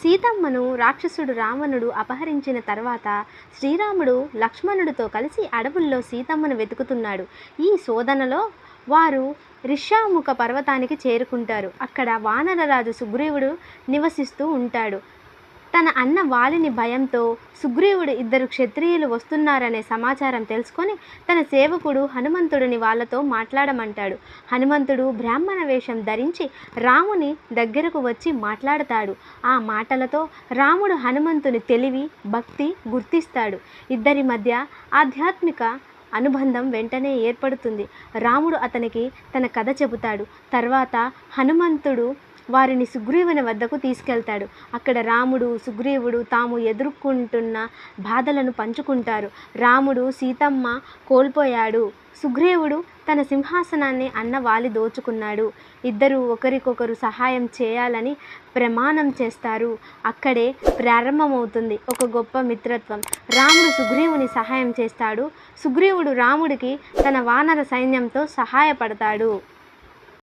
సీతమ్మను రాక్షసుడు రావణుడు అపహరించిన తర్వాత శ్రీరాముడు లక్ష్మణుడితో కలిసి అడవుల్లో సీతమ్మను వెతుకుతున్నాడు. ఈ శోధనలో వారు రిషాముఖ పర్వతానికి చేరుకుంటారు. అక్కడ వానరరాజు సుగ్రీవుడు నివసిస్తూ ఉంటాడు. తన అన్న వాలిని భయంతో సుగ్రీవుడు ఇద్దరు క్షత్రియులు వస్తున్నారనే సమాచారం తెలుసుకొని తన సేవకుడు హనుమంతుడిని వాళ్ళతో మాట్లాడమంటాడు. హనుమంతుడు బ్రాహ్మణ వేషం ధరించి రాముని దగ్గరకు వచ్చి మాట్లాడతాడు. ఆ మాటలతో రాముడు హనుమంతుని తెలివి భక్తి గుర్తిస్తాడు. ఇద్దరి మధ్య ఆధ్యాత్మిక అనుబంధం వెంటనే ఏర్పడుతుంది. రాముడు అతనికి తన కథ చెబుతాడు. తర్వాత హనుమంతుడు వారిని సుగ్రీవుని వద్దకు తీసుకెళ్తాడు. అక్కడ రాముడు సుగ్రీవుడు తాము ఎదుర్కొంటున్న బాధలను పంచుకుంటారు. రాముడు సీతమ్మ కోల్పోయాడు. సుగ్రీవుడు తన సింహాసనాన్ని అన్న వాలి దోచుకున్నాడు. ఇద్దరు ఒకరికొకరు సహాయం చేయాలని ప్రమాణం చేస్తారు. అక్కడే ప్రారంభమవుతుంది ఒక గొప్ప మిత్రత్వం. రాముడు సుగ్రీవుని సహాయం చేస్తాడు. సుగ్రీవుడు రాముడికి తన వానర సైన్యంతో సహాయపడతాడు.